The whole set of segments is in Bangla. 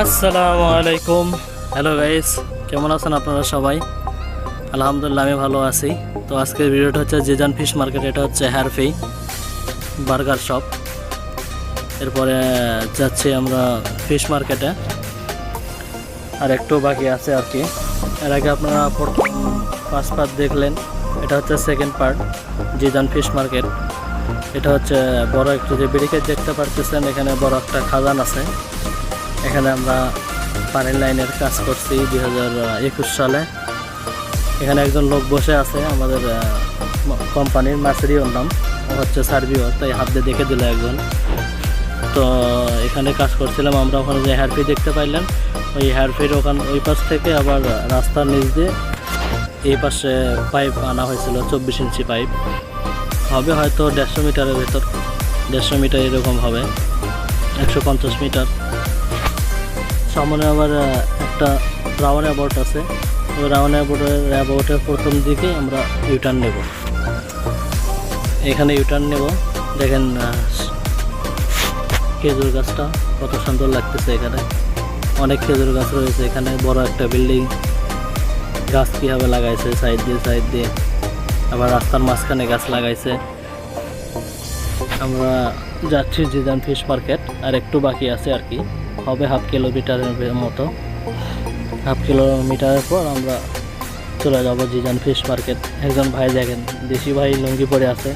আসসালামু আলাইকুম। হ্যালো গাইস কেমন আছেন আপনারা সবাই? আলহামদুলিল্লাহ, আমি ভালো আছি। তো আজকের ভিডিওটা হচ্ছে জেজান ফিশ মার্কেট, এটা হচ্ছে হ্যারফি বার্গার শপ। এরপরে যাচ্ছি আমরা ফিশ মার্কেটে। আর একটু বাকি আছে আর কি। এর আগে আপনারা প্রথম ফার্স্ট পার্ট দেখলেন, এটা হচ্ছে সেকেন্ড পার্ট জিজান ফিশ মার্কেট। এটা হচ্ছে বড় একটু যে ব্রিকেট দেখতে পারতেছেন, এখানে বড় একটা খাজান আছে। এখানে আমরা পানির লাইনের কাজ করছি দুই হাজার একুশ সালে। এখানে একজন লোক বসে আছে, আমাদের কোম্পানির মার্সেরিওর নাম হচ্ছে সার্ভিও তাই হাত দিয়ে দেখে দিল একজন। তো এখানে কাজ করছিলাম আমরা, ওখানে যে হেয়ারফি দেখতে পাইলেন, ওই হেয়ারফির ওখান, ওই পাশ থেকে আবার রাস্তার নিচ দিয়ে এই পাশে পাইপ আনা হয়েছিল, চব্বিশ ইঞ্চি পাইপ হবে হয়তো দেড়শো মিটারের ভেতর, দেড়শো মিটার এরকম হবে, একশো পঞ্চাশ মিটার। সামনে আবার একটা রাউন্ড অ্যাবাউট আছে। ওই রাউন্ড অ্যাবাউটের অ্যাবাউটের প্রথম দিকে আমরা ইউটার্ন নেব। এখানে ইউটার্ন নেব। দেখেন খেজুর গাছটা কত সুন্দর লাগতেছে এখানে। অনেক খেজুর গাছ রয়েছে এখানে। বড় একটা বিল্ডিং। গাছ কীভাবে লাগাইছে সাইড দিয়ে সাইড দিয়ে। আবার রাস্তার মাঝখানে গাছ লাগাইছে। আমরা যাচ্ছি জিদান ফিশ মার্কেট। আর একটু বাকি আছে আর কি। হবে হাফ কিলোমিটারের মতো। হাফ কিলোমিটারের পর আমরা চলে যাব জিজান ফিশ মার্কেট। একজন ভাই দেখেন, দেশি ভাই লুঙ্গি পরে আছে।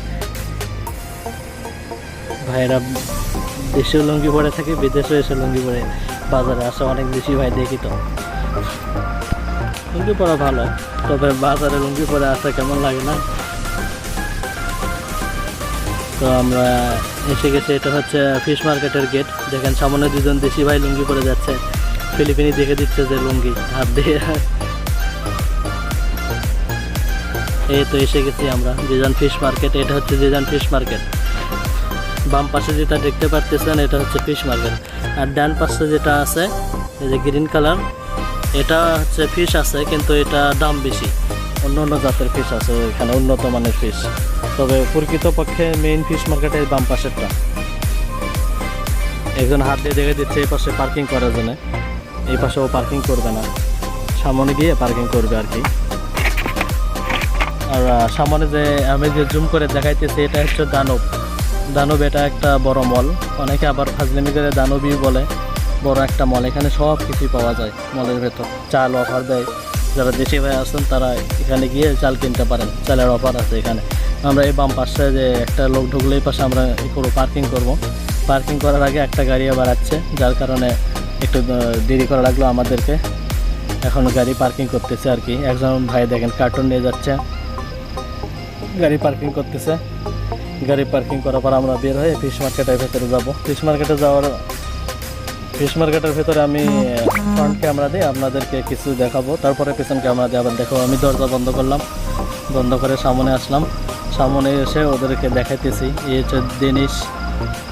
ভাইরা দেশেও লুঙ্গি পরে থাকে, বিদেশেও এসে লুঙ্গি পরে। বাজারে আসে অনেক দেশি ভাই, দেখি তো। লুঙ্গি পরা ভালো, তবে বাজারে লুঙ্গি পরে আসা কেমন লাগে না? তো আমরা এসে গেছি, এটা হচ্ছে ফিশ মার্কেটের গেট দেখেন সামনে দুজন দেশি ভাই লুঙ্গি পরে যাচ্ছে। ফিলিপিনি দেখে দিচ্ছে যে লুঙ্গি, হাত দিয়ে। এই তো এসে গেছি আমরা জেজান ফিশ মার্কেট এটা হচ্ছে জেজান ফিশ মার্কেট বাম পাশে যেটা দেখতে পারতেছেন, এটা হচ্ছে ফিশ মার্কেট আর ডান পাশে যেটা আছে, এই যে গ্রিন কালার এটা হচ্ছে ফিশ আছে, কিন্তু এটা দাম বেশি। অন্য অন্য জাতের ফিশ আছে, এখানে উন্নত মানের ফিশ তবে প্রকৃতপক্ষে মেইন ফিশ মার্কেটের বাম পাশেরটা। একজন হাত দিয়ে দেখে দিচ্ছে, এই পাশে পার্কিং করার জন্য। এই পাশে ও পার্কিং করবে না। সামনে গিয়ে পার্কিং করবে আর কি। আর সামনে যে আমি যে জুম করে দেখাইতেছি, এটা হচ্ছে দানব। দানব এটা একটা বড় মল। অনেকে আবার ফাজলিমি করে দানবই বলে, বড় একটা মল। এখানে সব কিছুই পাওয়া যায় মলের ভেতর। চাল, অফার দেয়। যারা দেশি ভাই আসেন তারা এখানে গিয়ে চাল কিনতে পারেন। চালের অফার আছে এখানে। আমরা এই বাম পাশে যে একটা লোক ঢুকলে, এই পাশে আমরা করব পার্কিং করব। পার্কিং করার আগে একটা গাড়ি আবার আসছে যার কারণে একটু দেরি করা লাগল আমাদেরকে। এখন গাড়ি পার্কিং করতেছে আর কি। একজন ভাই দেখেন কার্টুন নিয়ে যাচ্ছে। গাড়ি পার্কিং করতেছে। গাড়ি পার্কিং করার পর আমরা বের হয়ে ফিশ মার্কেটের ভেতরে যাব। ফিশ মার্কেটে যাওয়ার ফিশ মার্কেটের ভেতরে আমি ফ্রন্ট ক্যামেরা দিয়ে আপনাদেরকে কিছু দেখাবো। তারপরে পেছন ক্যামেরা দিয়ে আবার দেখাবো আমি দরজা বন্ধ করলাম। বন্ধ করে সামনে আসলাম। সামনে এসে ওদেরকে দেখাইতেছি। এই হচ্ছে ডেনিশ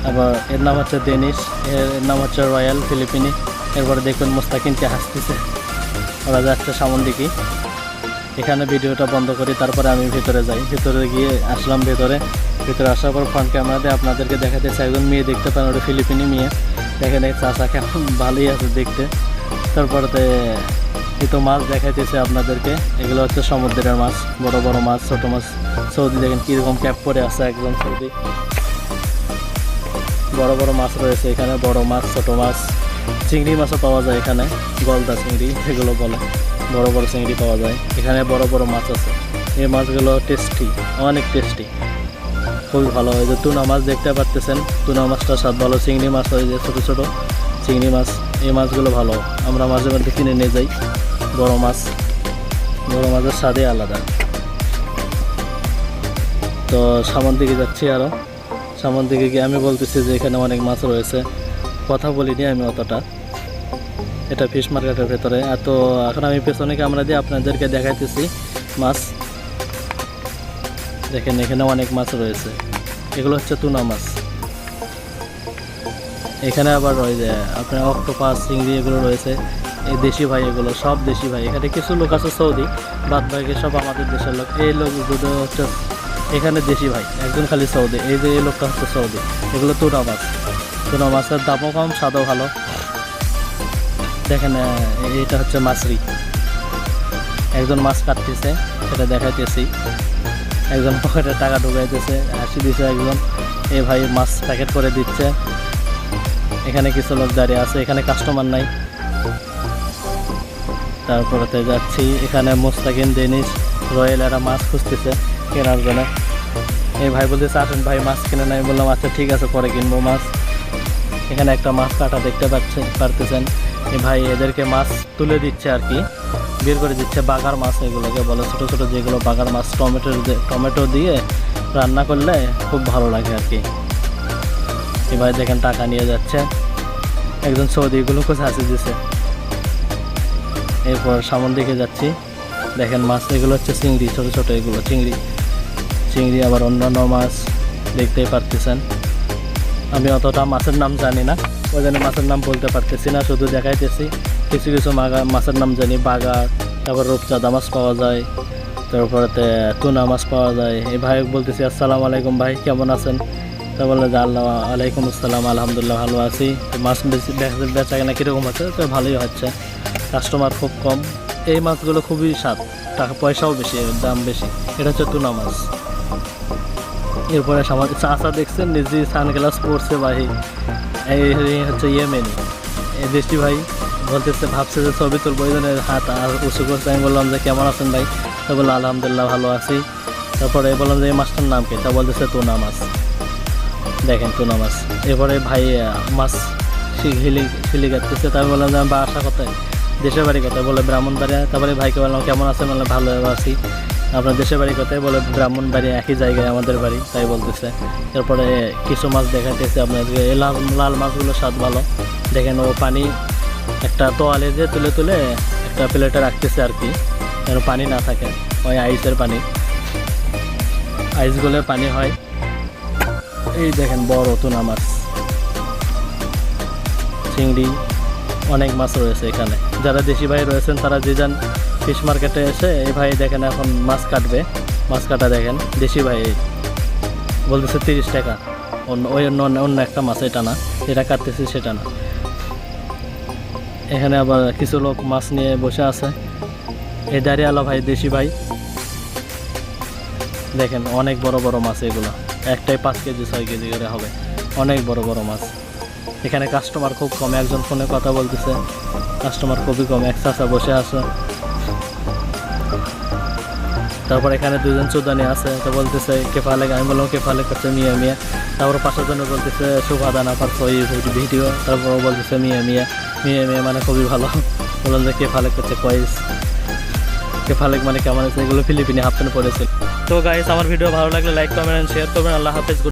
আবার এর নাম হচ্ছে ডেনিশ এর নাম হচ্ছে রয়্যাল ফিলিপিনি। এরপরে দেখবেন মোস্তাকিনকে হাসতেছে। ওরা যাচ্ছে সামন দিকে। এখানে ভিডিওটা বন্ধ করি, তারপরে আমি ভিতরে যাই। ভিতরে গিয়ে আসলাম ভেতরে। ভিতরে আসার পর ফ্রন্ট ক্যামেরাতে আপনাদেরকে দেখাতেছে একজন মেয়ে দেখতে পান, ওটা ফিলিপিনি মেয়ে। দেখেন এই চাষা কেমন ভালোই আছে দেখতে। তারপরে এই মাছ দেখাইতেছে আপনাদেরকে। এগুলো হচ্ছে সমুদ্রের মাছ, বড় বড় মাছ, ছোট মাছ। সৌদি দেখেন কীরকম ক্যাপ পরে আছে একদম সৌদি। বড় বড় মাছ রয়েছে এখানে, বড় মাছ, ছোট মাছ। চিংড়ি মাছও পাওয়া যায় এখানে, গলদা চিংড়ি এগুলো বলে। বড় বড় চিংড়ি পাওয়া যায়। এখানে বড় বড় মাছ আছে। এই মাছগুলো টেস্টি অনেক টেস্টি খুবই ভালো হয় যে টুনা মাছ দেখতে পারতেছেন। টুনা মাছটা স্বাদ ভালো, চিংড়ি মাছ হয় যে ছোটো ছোটো। চিংড়ি মাছ, এই মাছগুলো ভালো। আমরা মাঝে মধ্যে কিনে নিয়ে যাই। বড় মাছ। বড় মাছের স্বাদই আলাদা। তো সামন দিকে যাচ্ছি আরও সামন দিকে গিয়ে আমি বলতেছি যে এখানে অনেক মাছ রয়েছে। কথা বলিনি আমি অতটা। এটা ফিশ মার্কেটের ভেতরে। আর তো এখন আমি পেছনে ক্যামেরা দিয়ে আপনাদেরকে দেখাইতেছি মাছ। দেখেন, এখানে অনেক মাছ রয়েছে। এগুলো হচ্ছে তুনা মাছ। এখানে আবার যে আপনার অক্টোপাস, চিংড়ি এগুলো রয়েছে। এই দেশি ভাই এগুলো, সব দেশি ভাই। এখানে কিছু লোক আছে সৌদি, বাদ বাকি সব আমাদের দেশের লোক। এই লোক দুটো হচ্ছে এখানে দেশি ভাই, একজন খালি সৌদি। এই যে এই লোকটা হচ্ছে সৌদি। এগুলো তুনা মাছ। তুনা মাছের দামও কম, স্বাদও ভালো। দেখেন এটা হচ্ছে মাছরি। একজন মাছ কাটতেছে, সেটা দেখাইতেছি। একজন পকেটে টাকা ঢুকাইতেছে, হাসি দিছে একজন। এই ভাই মাছ প্যাকেট করে দিচ্ছে। এখানে কিছু লোক দাঁড়িয়ে আছে, এখানে কাস্টমার নাই। তারপরেতে যাচ্ছি, এখানে মোস্তাকিন দেনিস, রয়েল এরা মাছ খুঁজতেছে কেনার জন্য। এই ভাই বলতেছে, আসেন ভাই, মাছ কিনে নাই বললাম আচ্ছা ঠিক আছে, পরে কিনবো মাছ। এখানে একটা মাছ কাটা দেখতে পাচ্ছেন পারতেছেন। ভাই এদেরকে মাছ তুলে দিচ্ছে আর কি। বের করে দিচ্ছে বাগার মাছ এগুলোকে বলে, ছোটো ছোটো যেগুলো বাগার মাছ, টমেটো টমেটো দিয়ে রান্না করলে খুব ভালো লাগে আর কি। এ ভাই দেখেন টাকা নিয়ে যাচ্ছে। একজন সৌদি গ্লুকোজ হাসি দিছে। এরপর সামন দিকে যাচ্ছি। দেখেন মাছ, এগুলো হচ্ছে চিংড়ি, ছোটো ছোটো এগুলো, চিংড়ি। চিংড়ি আবার অন্যান্য মাছ দেখতেই পারতেছেন। আমি অতটা মাছের নাম জানি না। ওই জন্য মাছের নাম বলতে পারতেছি না, শুধু দেখাইতেছি। কিছু কিছু মাছের নাম জানি বাগার, তারপর রূপচাঁদা মাছ পাওয়া যায়, তারপরেতে টুনা মাছ পাওয়া যায়। এই ভাই বলতেছি, আসসালামু আলাইকুম ভাই, কেমন আছেন? তা বলল, যে আল্লাহ, আলাইকুম আসসালাম, আলহামদুলিল্লাহ, ভালো আছি। মাছ বেশি বেচা কেনা কীরকম হচ্ছে? তো ভালোই হচ্ছে। কাস্টমার খুব কম। এই মাছগুলো খুবই স্বাদ। টাকা পয়সাও বেশি, দাম বেশি। এটা হচ্ছে টুনা মাছ। এরপরে আমাদের চাচা দেখছেন নিজে সানগ্লাস পরছে ভাই। এই হচ্ছে ইয়েমেনি। এই দেশটি ভাই বলতেছে, ভাবছে যে ছবি তুলবো ওই জন্য হাত আর উঁচু করছে। আমি বললাম যে, কেমন আছেন ভাই? তো বলল, আলহামদুলিল্লাহ ভালো আছি। তারপরে বললাম যে, এই মাছটার নাম কি? তা বলতেছে টুনা মাছ। দেখেন টুনা মাছ। এরপরে ভাই মাছ শিলি শিলি কাটতেছে তাই বললাম যে আমার বাসা কোথায়? দেশের বাড়ি কোথায়? বলে ব্রাহ্মণবাড়িয়া। তারপরে ভাইকে বললাম, কেমন আছেন? বললাম ভালো আছি। আপনার দেশের বাড়ি কোথায় বলে? ব্রাহ্মণ বাড়ি, একই জায়গায় আমাদের বাড়ি, তাই বলতেছে। এরপরে কিছু মাছ দেখাইতেছে আপনাদেরকে এই লাল লাল মাছগুলো স্বাদ ভালো। দেখেন ও পানি একটা তোয়ালে দিয়ে তুলে তুলে একটা প্লেটে রাখতেছে আর কি। যেন পানি না থাকে, ওই আইসের পানি। আইসগুলোর পানি হয়। এই দেখেন বড় টুনা মাছ। চিংড়ি, অনেক মাছ রয়েছে এখানে। যারা দেশি ভাই রয়েছেন, তারা যে যান ফিশ মার্কেটে এসে এই ভাই দেখেন এখন মাছ কাটবে। মাছ কাটা দেখেন। দেশি ভাই বলতেছে তিরিশ টাকা। অন্য, ওই অন্য, অন্য- একটা মাছ, এটা না। এটা কাটতেছি সেটা না। এখানে আবার কিছু লোক মাছ নিয়ে বসে আছে। এই দাঁড়িয়ালা ভাই, দেশি ভাই। দেখেন, অনেক বড় বড় মাছ এগুলো। একটাই পাঁচ কেজি, ছয় কেজি করে হবে। অনেক বড় বড় মাছ। এখানে কাস্টমার খুব কম। একজন ফোনে কথা বলতেছে। কাস্টমার খুবই কম। এক চাষা বসে আছে। তারপর এখানে দুজন চোদানি আছে, তো বলতেছে কেফালে আমি বললাম কেফালে করছে মিয়া মিয়া। তারপর পাশের জন্য বলতেছে সুভাদান আপার ভিডিও। তারপর বলতেছে, মিয়া মিয়া মিয়া মিয়া মানে খুবই ভালো। বললাম যে কেফালে করছে কয়েস কেফালেক মানে কেমন আছে এগুলো ফিলিপিনে হাফ প্যান্ট পরেছে তো গাইস আমার ভিডিও ভালো লাগলে লাইক কমেন্ট শেয়ার করবেন। আল্লাহ হাফেজ।